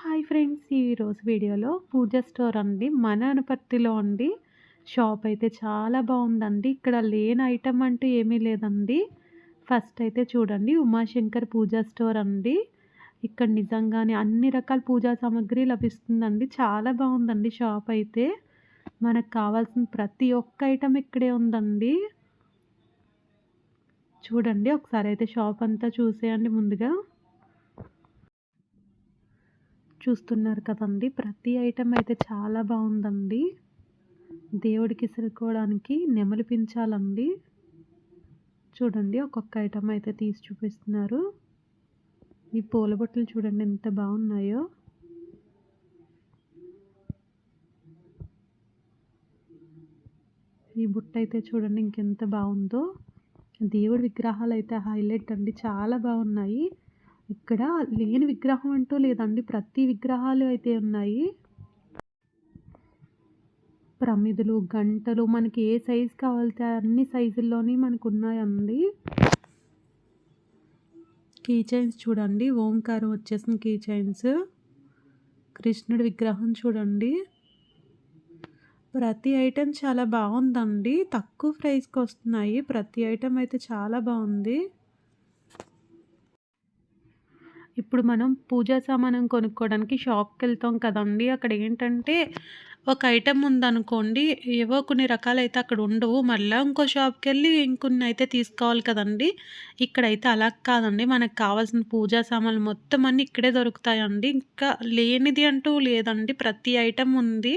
Hi friends ఈరోజు వీడియోలో పూజ store అండి మన అనుపర్తిలో అండి. షాప్ అయితే చాలా బాగుందండి. ఇక్కడ లేని ఐటమ్ అంటూ ఏమీ లేదండి. ఫస్ట్ అయితే చూడండి ఉమాశంకర్ పూజా స్టోర్ అండి. ఇక్కడ నిజంగానే అన్ని రకాల పూజా సామాగ్రి లభిస్తుందండి. చాలా బాగుందండి షాప్ అయితే. మనకు కావాల్సిన ప్రతి ఒక్క ఐటమ్ ఇక్కడే ఉందండి. చూడండి ఒకసారి అయితే షాప్ అంతా చూసేయండి ముందుగా. చూస్తున్నారు కదండి. ప్రతి ఐటెం అయితే చాలా బాగుందండి. దేవుడికి ఇసురుకోవడానికి నెమలిపించాలండి చూడండి ఒక్కొక్క ఐటెం అయితే తీసి చూపిస్తున్నారు. ఈ పూల బొట్టలు చూడండి ఎంత బాగున్నాయో. ఈ బుట్ట అయితే చూడండి ఇంకెంత బాగుందో. దేవుడి విగ్రహాలు అయితే హైలైట్ అండి. చాలా బాగున్నాయి. ఇక్కడ లేని విగ్రహం అంటూ లేదండి. ప్రతి విగ్రహాలు అయితే ఉన్నాయి. ప్రమిదులు గంటలు మనకి ఏ సైజు కావాలితే అన్ని సైజుల్లోని మనకు ఉన్నాయండి. కీ చైన్స్ చూడండి. ఓంకారం వచ్చేసిన కీ చైన్స్. కృష్ణుడి విగ్రహం చూడండి. ప్రతి ఐటెం చాలా బాగుందండి. తక్కువ ప్రైస్కి వస్తున్నాయి. ప్రతి ఐటెం అయితే చాలా బాగుంది. ఇప్పుడు మనం పూజా సామానం కొనుక్కోవడానికి షాప్కి వెళ్తాం కదండి. అక్కడ ఏంటంటే ఒక ఐటెం ఉందనుకోండి ఏవో కొన్ని రకాలైతే అక్కడ ఉండవు. మళ్ళీ ఇంకో షాప్కి వెళ్ళి ఇంకొన్ని అయితే తీసుకోవాలి కదండి. ఇక్కడైతే అలా కాదండి. మనకు కావాల్సిన పూజా సామాన్లు మొత్తం అన్నీ ఇక్కడే దొరుకుతాయండి. ఇంకా లేనిది అంటూ లేదండి. ప్రతి ఐటెం ఉంది.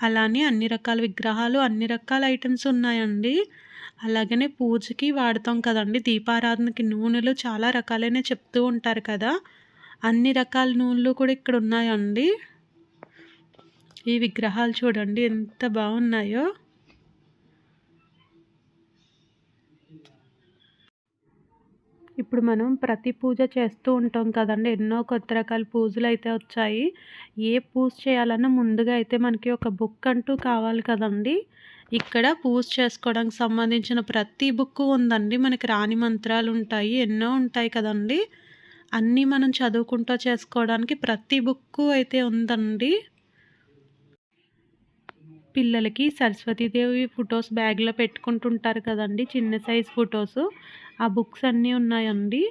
అలానే అన్ని రకాల విగ్రహాలు అన్ని రకాల ఐటమ్స్ ఉన్నాయండి. అలాగనే పూజకి వాడతాం కదండి. దీపారాధనకి నూనెలు చాలా రకాలైన చెప్తూ ఉంటారు కదా. అన్ని రకాల నూనెలు కూడా ఇక్కడ ఉన్నాయండి. ఈ విగ్రహాలు చూడండి ఎంత బాగున్నాయో. ఇప్పుడు మనం ప్రతి పూజ చేస్తూ ఉంటాం కదండి. ఎన్నో కొత్త రకాల పూజలు అయితే వచ్చాయి. ఏ పూజ చేయాలన్నా ముందుగా అయితే మనకి ఒక బుక్ అంటూ కావాలి కదండి. ఇక్కడ పూజ చేసుకోవడానికి సంబంధించిన ప్రతి బుక్ ఉందండి. మనకి రాని మంత్రాలు ఉంటాయి ఎన్నో ఉంటాయి కదండి. అన్నీ మనం చదువుకుంటూ చేసుకోవడానికి ప్రతి బుక్ అయితే ఉందండి. పిల్లలకి సరస్వతీదేవి ఫొటోస్ బ్యాగ్లో పెట్టుకుంటుంటారు కదండి చిన్న సైజ్ ఫొటోస్. ఆ బుక్స్ అన్నీ ఉన్నాయండి.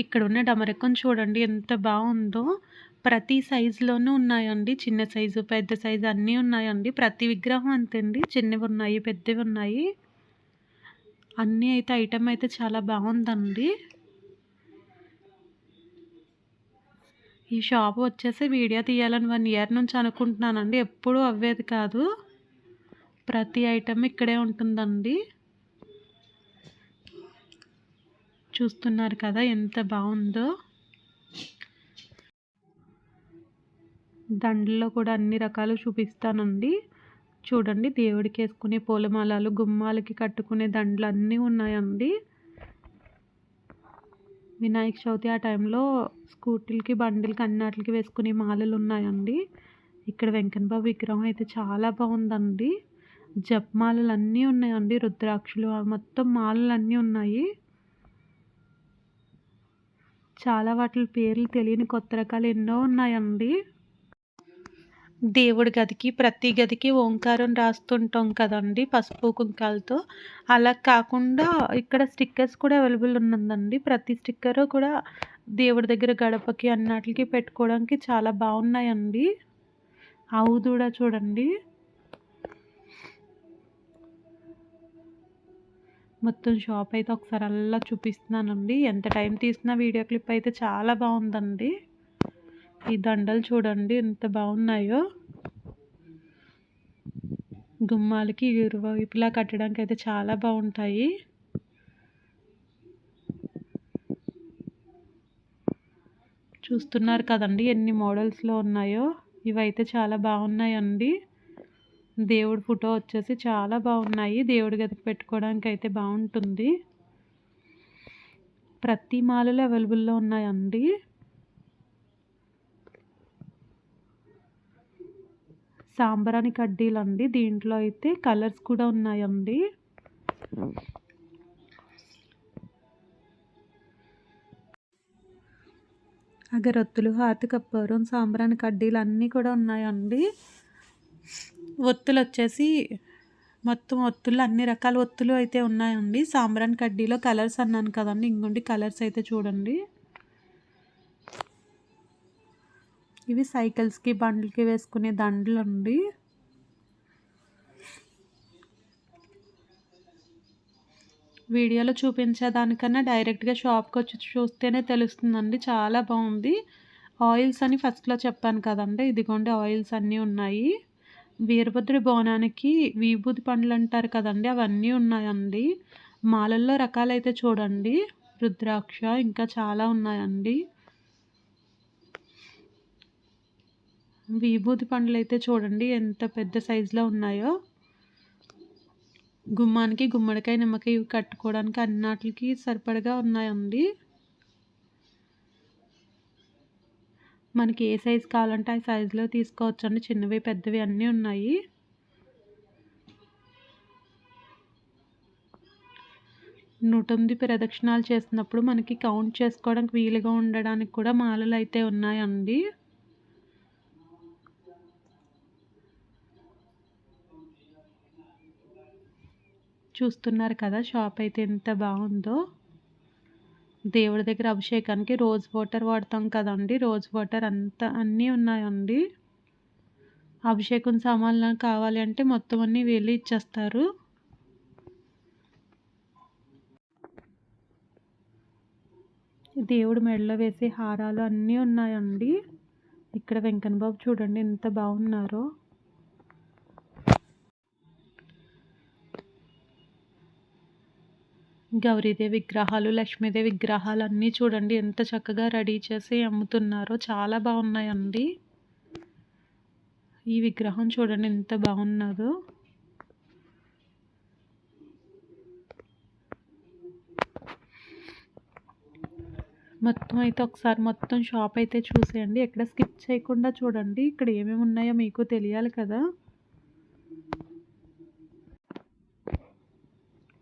ఇక్కడ ఉన్న డమరకం చూడండి ఎంత బాగుందో. ప్రతి సైజులోనూ ఉన్నాయండి. చిన్న సైజు పెద్ద సైజు అన్నీ ఉన్నాయండి. ప్రతి విగ్రహం అంతేండి. చిన్నవి ఉన్నాయి పెద్దవి ఉన్నాయి. అన్నీ అయితే ఐటమ్ అయితే చాలా బాగుందండి. ఈ షాప్ వచ్చేసి వీడియో తీయాలని వన్ ఇయర్ నుంచి అనుకుంటున్నానండి. ఎప్పుడూ అవ్వేది కాదు. ప్రతి ఐటమ్ ఇక్కడే ఉంటుందండి. చూస్తున్నారు కదా ఎంత బాగుందో. దండల్లో కూడా అన్ని రకాలు చూపిస్తానండి. చూడండి దేవుడికి వేసుకునే పూలమాలలు గుమ్మాలకి కట్టుకునే దండలు అన్నీ ఉన్నాయండి. వినాయక చవితి ఆ టైంలో స్కూటీలకి బండిలకి అన్నిటికి వేసుకునే మాలలు ఉన్నాయండి. ఇక్కడ వెంకటబాబు విగ్రహం అయితే చాలా బాగుందండి. జపమాలలు అన్నీ ఉన్నాయండి రుద్రాక్షలు మొత్తం మాలలు అన్నీ ఉన్నాయి. చాలా వాటి పేర్లు తెలియని కొత్త రకాలు ఎన్నో ఉన్నాయండి. దేవుడి గదికి ప్రతి గదికి ఓంకారం రాస్తుంటాం కదండి పసుపు కుంకాలతో. అలా కాకుండా ఇక్కడ స్టిక్కర్స్ కూడా అవైలబుల్ ఉన్నదండి. ప్రతి స్టిక్కర్ కూడా దేవుడి దగ్గర గడపకి అన్నిటికి పెట్టుకోవడానికి చాలా బాగున్నాయండి. ఆవు చూడండి. మొత్తం షాప్ అయితే ఒకసారి అలా చూపిస్తున్నానండి. ఎంత టైం తీసినా వీడియో క్లిప్ అయితే చాలా బాగుందండి. ఈ దండలు చూడండి ఎంత బాగున్నాయో. గుమ్మాలకి ఇరువైపులా కట్టడానికి అయితే చాలా బాగుంటాయి. చూస్తున్నారు కదండి ఎన్ని మోడల్స్లో ఉన్నాయో. ఇవైతే చాలా బాగున్నాయండి. దేవుడి ఫోటో వచ్చేసి చాలా బాగున్నాయి. దేవుడి గదికి పెట్టుకోవడానికి అయితే బాగుంటుంది. ప్రతి మాలలో అవైలబుల్లో ఉన్నాయండి. సాంబ్రాణి కడ్డీలు అండి దీంట్లో అయితే కలర్స్ కూడా ఉన్నాయండి. అగరొత్తులు హాతి కప్పూరం సాంబ్రాణి కడ్డీలు అన్నీ కూడా ఉన్నాయండి. ఒత్తులు వచ్చేసి మొత్తం ఒత్తులు అన్ని రకాల ఒత్తులు అయితే ఉన్నాయండి. సాంబ్రాన్ కడ్డీలో కలర్స్ అన్నాను కదండి ఇంకోండి కలర్స్ అయితే చూడండి. ఇవి సైకిల్స్కి బండ్లకి వేసుకునే దండలు అండి వీడియోలో చూపించేదానికన్నా డైరెక్ట్గా షాప్కి వచ్చి చూస్తేనే తెలుస్తుందండి చాలా బాగుంది. ఆయిల్స్ అని ఫస్ట్లో చెప్పాను కదండి ఇదిగోండి ఆయిల్స్ అన్నీ ఉన్నాయి. వీరభద్రుడి బోనానికి విభూతి పండ్లు అంటారు కదండి అవన్నీ ఉన్నాయండి. మాలల్లో రకాలైతే చూడండి. రుద్రాక్ష ఇంకా చాలా ఉన్నాయండి. విభూతి పండ్లు అయితే చూడండి ఎంత పెద్ద సైజులో ఉన్నాయో. గుమ్మానికి గుమ్మడికాయ నిమ్మకాయ కట్టుకోవడానికి అన్నిటికి సరిపడగా ఉన్నాయండి. మనకి ఏ సైజు కావాలంటే ఆ సైజులో తీసుకోవచ్చండి. చిన్నవి పెద్దవి అన్నీ ఉన్నాయి. నూట ప్రదక్షిణాలు చేసినప్పుడు మనకి కౌంట్ చేసుకోవడానికి వీలుగా ఉండడానికి కూడా మాలలు అయితే ఉన్నాయండి. చూస్తున్నారు కదా షాప్ అయితే ఎంత బాగుందో. దేవుడి దగ్గర అభిషేకానికి రోజ్ వాటర్ వాడతాం కదండి. రోజ్ వాటర్ అంతా అన్నీ ఉన్నాయండి. అభిషేకం సామాన్లు కావాలి అంటే మొత్తం అన్నీ వెళ్ళి ఇచ్చేస్తారు. దేవుడు మెడలో వేసే హారాలు అన్నీ ఉన్నాయండి. ఇక్కడ వెంకన్న బాబు చూడండి ఎంత బాగున్నారో. గౌరీదేవి విగ్రహాలు లక్ష్మీదేవి విగ్రహాలు అన్నీ చూడండి. ఎంత చక్కగా రెడీ చేసి అమ్ముతున్నారో చాలా బాగున్నాయండి. ఈ విగ్రహం చూడండి ఎంత బాగున్నదో. మొత్తం అయితే ఒకసారి మొత్తం షాప్ అయితే చూసేయండి. ఎక్కడ స్కిప్ చేయకుండా చూడండి. ఇక్కడ ఏమేమి ఉన్నాయో మీకు తెలియాలి కదా.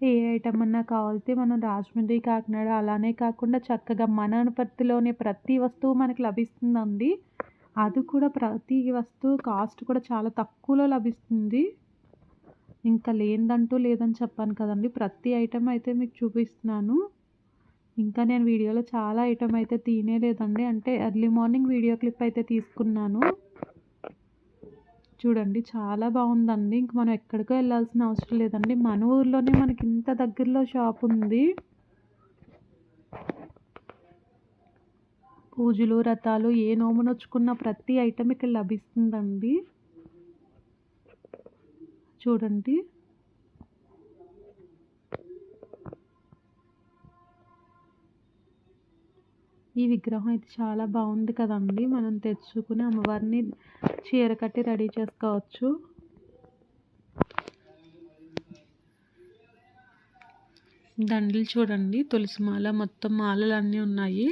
ఏ ఐటమ్ అన్నా కావాల్సి మనం రాజమండ్రి కాకినాడ అలానే కాకుండా చక్కగా మన అనుపత్తిలోనే ప్రతి వస్తువు మనకు లభిస్తుందండి. అది కూడా ప్రతి వస్తువు కాస్ట్ కూడా చాలా తక్కువలో లభిస్తుంది. ఇంకా లేదంటూ లేదని చెప్పాను కదండి. ప్రతి ఐటమ్ అయితే మీకు చూపిస్తున్నాను. ఇంకా నేను వీడియోలో చాలా ఐటమ్ అయితే తీనేలేదండి అంటే ఎర్లీ మార్నింగ్ వీడియో క్లిప్ అయితే తీసుకున్నాను. చూడండి చాలా బాగుందండి. ఇంక మనం ఎక్కడికో వెళ్ళాల్సిన అవసరం లేదండి. మన ఊర్లోనే మనకి ఇంత దగ్గరలో షాప్ ఉంది. పూజలు రథాలు ఏ నోము నొచ్చుకున్న ప్రతి ఐటెం ఇక్కడ లభిస్తుందండి. చూడండి. ఈ విగ్రహం అయితే చాలా బాగుంది కదండి. మనం తెచ్చుకుని అమ్మవారిని చీర కట్టి రెడీ చేసుకోవచ్చు. దండలు చూడండి. తులసి మాల మొత్తం మాలలు అన్నీ ఉన్నాయి.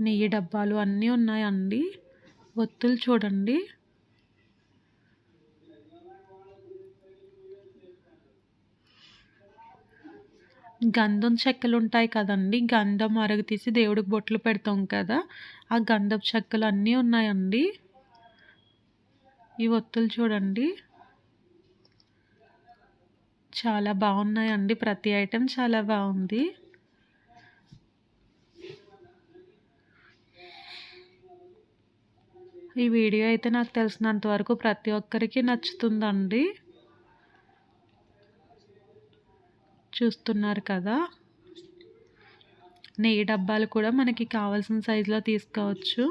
నెయ్యి డబ్బాలు అన్నీ ఉన్నాయండి. ఒత్తులు చూడండి. గంధం చెక్కలు ఉంటాయి కదండి. గంధం అరగ తీసి దేవుడికి బొట్లు పెడతాం కదా. ఆ గంధం చెక్కలు అన్నీ ఉన్నాయండి. ఈ ఒత్తులు చూడండి. చాలా బాగున్నాయండి. ప్రతి ఐటెం చాలా బాగుంది. ఈ వీడియో అయితే నాకు తెలిసినంత వరకు ప్రతి ఒక్కరికి నచ్చుతుందండి. చూస్తున్నారు కదా. నెయ్యి డబ్బాలు కూడా మనకి కావాల్సిన సైజులో తీసుకోవచ్చు.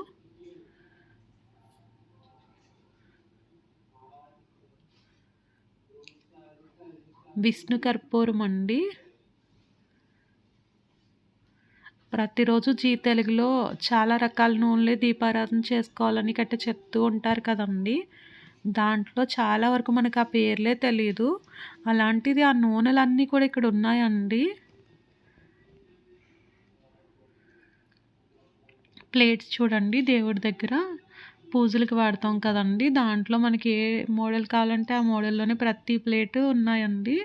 విష్ణు కర్పూరం అండి. ప్రతిరోజు జీ తెలుగులో చాలా రకాల నూనెలు దీపారాధన చేసుకోవాలని గట్ట చెప్తూ ఉంటారు కదండి. దాంట్లో చాలా వరకు మనకు ఆ పేర్లే తెలియదు అలాంటిది ఆ నూనెలన్నీ కూడా ఇక్కడ ఉన్నాయండి. ప్లేట్స్ చూడండి దేవుడి దగ్గర పూజలకు వాడతాం కదండి. దాంట్లో మనకి ఏ మోడల్ కావాలంటే ఆ మోడల్‌లోనే ప్రతి ప్లేటు ఉన్నాయండి.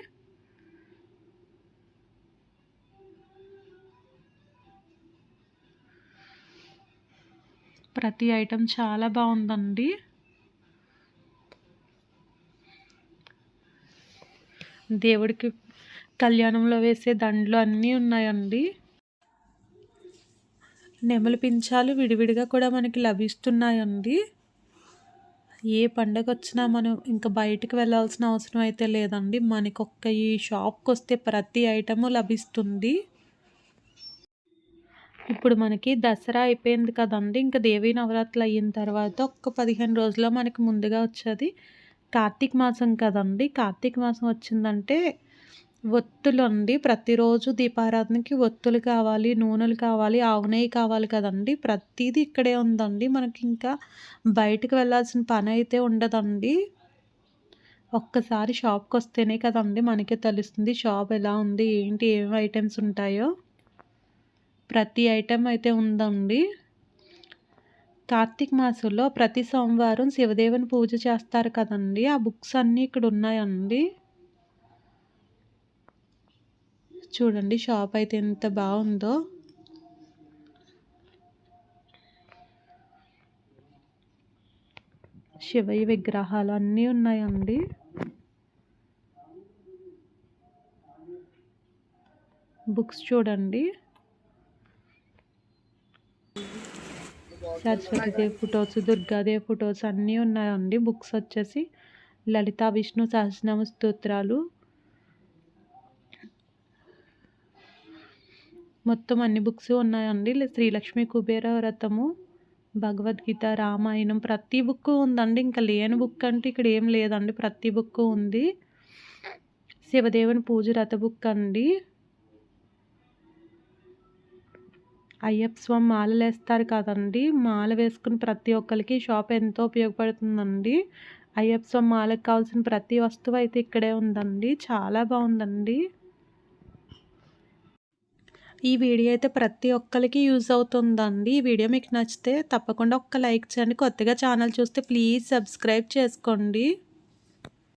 ప్రతి ఐటెం చాలా బాగుందండి. దేవుడికి కళ్యాణంలో వేసే దండలు అన్నీ ఉన్నాయండి. నెమలి పించాలు విడివిడిగా కూడా మనకి లభిస్తున్నాయండి. ఏ పండగొచ్చినా మనం ఇంకా బయటకు వెళ్ళాల్సిన అవసరం అయితే లేదండి. మనకొక్క ఈ షాప్కి వస్తే ప్రతి ఐటము లభిస్తుంది. ఇప్పుడు మనకి దసరా అయిపోయింది కదండి ఇంకా దేవీ నవరాత్రులు అయిన తర్వాత ఒక్క 15 రోజుల్లో మనకి ముందుగా వచ్చేది కార్తీక మాసం కదండీ! కార్తీక మాసం వచ్చిందంటే ఒత్తులండి. ప్రతిరోజు దీపారాధనకి ఒత్తులు కావాలి, నూనెలు కావాలి, ఆవు నెయ్యి కావాలి కదండి ప్రతిదీ ఇక్కడే ఉందండి. మనకి ఇంకా బయటకు వెళ్ళాల్సిన పని అయితే ఉండదండి. ఒక్కసారి షాప్కి వస్తేనే కదండి మనకే తెలుస్తుంది షాప్ ఎలా ఉంది, ఏంటి, ఏం ఐటమ్స్ ఉంటాయో. ప్రతి ఐటెం అయితే ఉందండి. కార్తీక మాసంలో ప్రతి సోమవారం శివదేవుని పూజ చేస్తారు కదండి ఆ బుక్స్ అన్నీ ఇక్కడ ఉన్నాయండి. చూడండి షాప్ అయితే ఎంత బాగుందో శివయ్య విగ్రహాలు అన్నీ ఉన్నాయండి. బుక్స్ చూడండి. సరస్వతీదేవి ఫొటోస్ దుర్గాదేవి ఫొటోస్ అన్నీ ఉన్నాయండి. బుక్స్ వచ్చేసి లలిత విష్ణు సహస్రనామ స్తోత్రాలు. మొత్తం అన్ని బుక్స్ ఉన్నాయండి. శ్రీలక్ష్మి కుబేర వ్రతము, భగవద్గీత, రామాయణం ప్రతి బుక్కు ఉందండి. ఇంకా లేని బుక్ అంటే ఇక్కడ ఏం లేదండి. ప్రతి బుక్కు ఉంది. శివదేవుని పూజ రథ బుక్ అండి. అయ్యప్ప స్వామి మాలలేస్తారు కదండి మాల వేసుకుని ప్రతి ఒక్కరికి షాప్ ఎంతో ఉపయోగపడుతుందండి. అయ్యప్ప స్వామి మాలకు కావాల్సిన ప్రతి వస్తువు అయితే ఇక్కడే ఉందండి. చాలా బాగుందండి ఈ వీడియో అయితే ప్రతి ఒక్కరికి యూజ్ అవుతుందండి. ఈ వీడియో మీకు నచ్చితే తప్పకుండా ఒక్క లైక్ చేయండి. కొత్తగా ఛానల్ చూస్తే ప్లీజ్ సబ్స్క్రైబ్ చేసుకోండి.